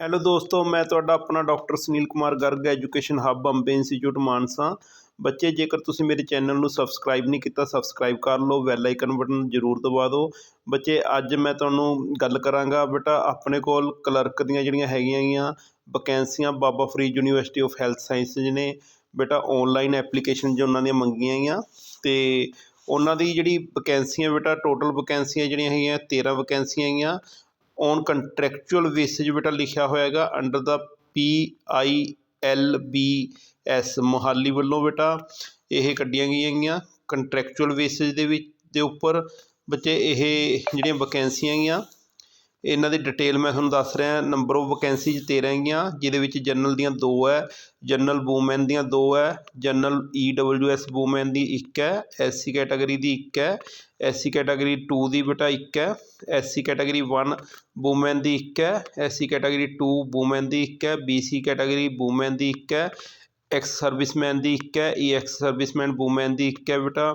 Hello ਦੋਸਤੋ, ਮੈਂ ਤੁਹਾਡਾ ਆਪਣਾ doctor Sunil Kumar Garg education hub Ambe institute Mansa. ਬੱਚੇ, ਜੇਕਰ ਤੁਸੀਂ ਮੇਰੇ ਚੈਨਲ ਨੂੰ ਸਬਸਕ੍ਰਾਈਬ ਨਹੀਂ ਕੀਤਾ ਸਬਸਕ੍ਰਾਈਬ ਕਰ ਲਓ ਬੈਲ ਆਈਕਨ ਬਟਨ ਜ਼ਰੂਰ ਦਬਾ ਦਿਓ। ਬੱਚੇ, ਅੱਜ ਮੈਂ ਤੁਹਾਨੂੰ ਗੱਲ ਕਰਾਂਗਾ, ਬੇਟਾ, ਆਪਣੇ ਕੋਲ ਕਲਰਕ ਦੀਆਂ ਜਿਹੜੀਆਂ ਹੈਗੀਆਂ ਗੀਆਂ ਵਕੈਂਸੀਆਂ Baba Farid university of health sciences ਨੇ। ਬੇਟਾ ਔਨਲਾਈਨ ਐਪਲੀਕੇਸ਼ਨ ਜੋ ਉਹਨਾਂ ਦੀਆਂ ਮੰਗੀਆਂ ਗਈਆਂ ਅਤੇ ਉਹਨਾਂ ਦੀ ਜਿਹੜੀ ਵਕੈਂਸੀਆਂ ਬੇਟਾ ਟੋਟਲ ਵਕੈਂਸੀਆਂ ਜਿਹੜੀਆਂ ਹੈਗੀਆਂ 13 ਵਕੈਂਸੀਆਂ ਹੈਗੀਆਂ ਔਨ ਕੰਟਰੈਕਚੁਅਲ ਬੇਸਿਸ ਬੇਟਾ ਲਿਖਿਆ ਹੋਇਆ ਹੈਗਾ under the P I L B S Mohali ਵੱਲੋਂ ਬੇਟਾ, ਇਹ ਕੱਢੀਆਂ ਗਈਆਂ ਹੈਗੀਆਂ ਕੰਟਰੈਕਚੁਅਲ ਬੇਸਿਸ ਦੇ ਵਿੱਚ, ਦੇ ਉੱਪਰ ਬੱਚੇ, ਇਹ ਜਿਹੜੀਆਂ ਵੈਕੈਂਸੀਆਂ ਹੈਗੀਆਂ ਇਹਨਾਂ ਦੀ ਡਿਟੇਲ ਮੈਂ ਤੁਹਾਨੂੰ ਦੱਸ ਰਿਹਾ ਨੰਬਰ ਆਫ ਵਕੈਂਸੀਜ਼ 13 ਹੈਗੀਆਂ ਜਿਹਦੇ ਵਿੱਚ ਜਨਰਲ ਦੀਆਂ ਦੋ ਹੈ ਜਨਰਲ ਵੂਮੈਨ ਦੀਆਂ ਦੋ ਹੈ general E W S women ਦੀ ਇੱਕ ਹੈ ਐਸ ਕੈਟਾਗਰੀ ਦੀ ਇੱਕ ਹੈ ਐਸ ਕੈਟਾਗਰੀ 2 ਦੀ ਬੇਟਾ ਇੱਕ ਹੈ ਐਸ ਸੀ ਕੈਟਾਗਰੀ 1 ਵੂਮੈਨ ਦੀ ਇੱਕ ਹੈ ਐਸ ਸੀ ਕੈਟਾਗਰੀ 2 ਵੂਮੈਨ ਦੀ ਇੱਕ ਹੈ ਬੀ ਸੀ ਕੈਟਾਗਰੀ ਵੂਮੈਨ ਦੀ ਇੱਕ ਹੈ ਐਕਸ ਸਰਵਿਸਮੈਨ ਦੀ ਇੱਕ ਹੈ ਈ ਐਕਸ ਸਰਵਿਸਮੈਨ ਵੂਮੈਨ ਦੀ ਇੱਕ ਹੈ ਬੇਟਾ।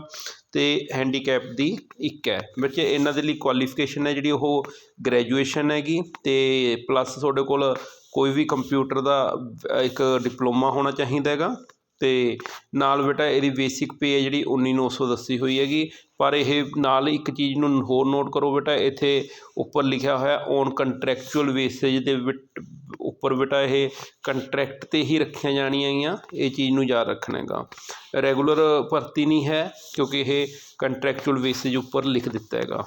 ਅਤੇ ਹੈਂਡੀਕੈਪ ਦੀ ਇੱਕ ਹੈ। ਬੱਚੇ, ਇਹਨਾਂ ਦੇ ਲਈ ਕੁਆਲੀਫਿਕੇਸ਼ਨ ਹੈ ਜਿਹੜੀ ਉਹ ਗ੍ਰੈਜੂਏਸ਼ਨ ਹੈਗੀ ਅਤੇ ਪਲੱਸ ਤੁਹਾਡੇ ਕੋਲ ਕੋਈ ਵੀ ਕੰਪਿਊਟਰ ਦਾ ਇੱਕ ਡਿਪਲੋਮਾ ਹੋਣਾ ਚਾਹੀਦਾ ਹੈਗਾ ਅਤੇ ਨਾਲ ਬੇਟਾ ਇਹਦੀ ਬੇਸਿਕ ਪੇ ਹੈ ਜਿਹੜੀ ਉੱਨੀ ਨੌ ਸੌ ਦੱਸੀ ਹੋਈ ਹੈਗੀ। ਪਰ ਇਹ ਨਾਲ ਇੱਕ ਚੀਜ਼ ਨੂੰ ਹੋਰ ਨੋਟ ਕਰੋ ਬੇਟਾ, ਇੱਥੇ ਉੱਪਰ ਲਿਖਿਆ ਹੋਇਆ ਔਨ ਕੰਟਰੈਕਚੁਅਲ ਬੇਸਿਸ ਦੇ ਉੱਪਰ ਬੇਟਾ ਇਹ ਕੰਟਰੈਕਟ 'ਤੇ ਹੀ ਰੱਖੀਆਂ ਜਾਣੀਆਂ ਗੀਆਂ ਇਹ ਚੀਜ਼ ਨੂੰ ਯਾਦ ਰੱਖਣਾ ਹੈਗਾ। ਰੈਗੂਲਰ ਭਰਤੀ ਨਹੀਂ ਹੈ ਕਿਉਂਕਿ ਇਹ ਕੰਟਰੈਕਚੁਅਲ ਬੇਸਿਸ ਉੱਪਰ ਲਿਖ ਦਿੱਤਾ ਹੈਗਾ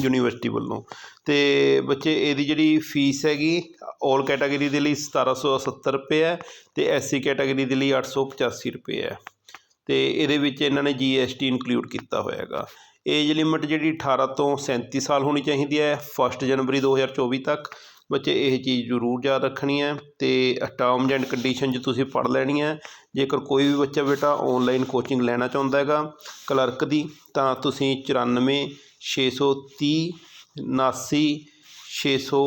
ਯੂਨੀਵਰਸਿਟੀ ਵੱਲੋਂ। ਅਤੇ ਬੱਚੇ, ਇਹਦੀ ਜਿਹੜੀ ਫੀਸ ਹੈਗੀ ਔਲ ਕੈਟਾਗਰੀ ਦੇ ਲਈ ਸਤਾਰਾਂ ਸੌ ਸੱਤਰ ਰੁਪਏ ਹੈ ਅਤੇ ਐਸ ਸੀ ਕੈਟਾਗਰੀ ਦੇ ਲਈ ਅੱਠ ਸੌ ਪਚਾਸੀ ਰੁਪਏ ਹੈ। ਅਤੇ ਇਹਦੇ ਵਿੱਚ ਇਹਨਾਂ ਨੇ ਜੀ ਐਸ ਟੀ ਇਨਕਲੂਡ ਕੀਤਾ ਹੋਇਆ ਹੈਗਾ। ਏਜ ਲਿਮਿਟ ਜਿਹੜੀ 18 ਤੋਂ 37 ਸਾਲ ਹੋਣੀ ਚਾਹੀਦੀ ਹੈ ਫਸਟ ਜਨਵਰੀ 2024 ਤੱਕ। ਬੱਚੇ, ਇਹ ਚੀਜ਼ ਜ਼ਰੂਰ ਯਾਦ ਰੱਖਣੀ ਹੈ ਅਤੇ ਟਰਮਜ਼ ਐਂਡ ਕੰਡੀਸ਼ਨ 'ਚ ਤੁਸੀਂ ਪੜ੍ਹ ਲੈਣੀ ਹੈ। ਜੇਕਰ ਕੋਈ ਵੀ ਬੱਚਾ ਬੇਟਾ ਔਨਲਾਈਨ ਕੋਚਿੰਗ ਲੈਣਾ ਚਾਹੁੰਦਾ ਹੈਗਾ ਕਲਰਕ ਦੀ, ਤਾਂ ਤੁਸੀਂ ਚੁਰਾਨਵੇਂ, ਛੇ ਸੌ ਤੀਹ ਉਨਾਸੀ ਛੇ ਸੌ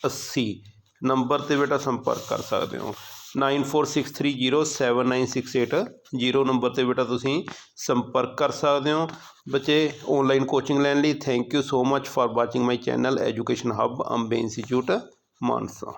ਅੱਸੀ ਨੰਬਰ 'ਤੇ ਬੇਟਾ ਸੰਪਰਕ ਕਰ ਸਕਦੇ ਹੋ। Nine four six three zero seven nine six eight zero number 'ਤੇ ਬੇਟਾ ਤੁਸੀਂ ਸੰਪਰਕ ਕਰ ਸਕਦੇ ਹੋ। ਬੱਚੇ ਔਨਲਾਈਨ ਕੋਚਿੰਗ ਲੈਣ ਲਈ thank you so much for watching my channel education hub Ambe institute Mansa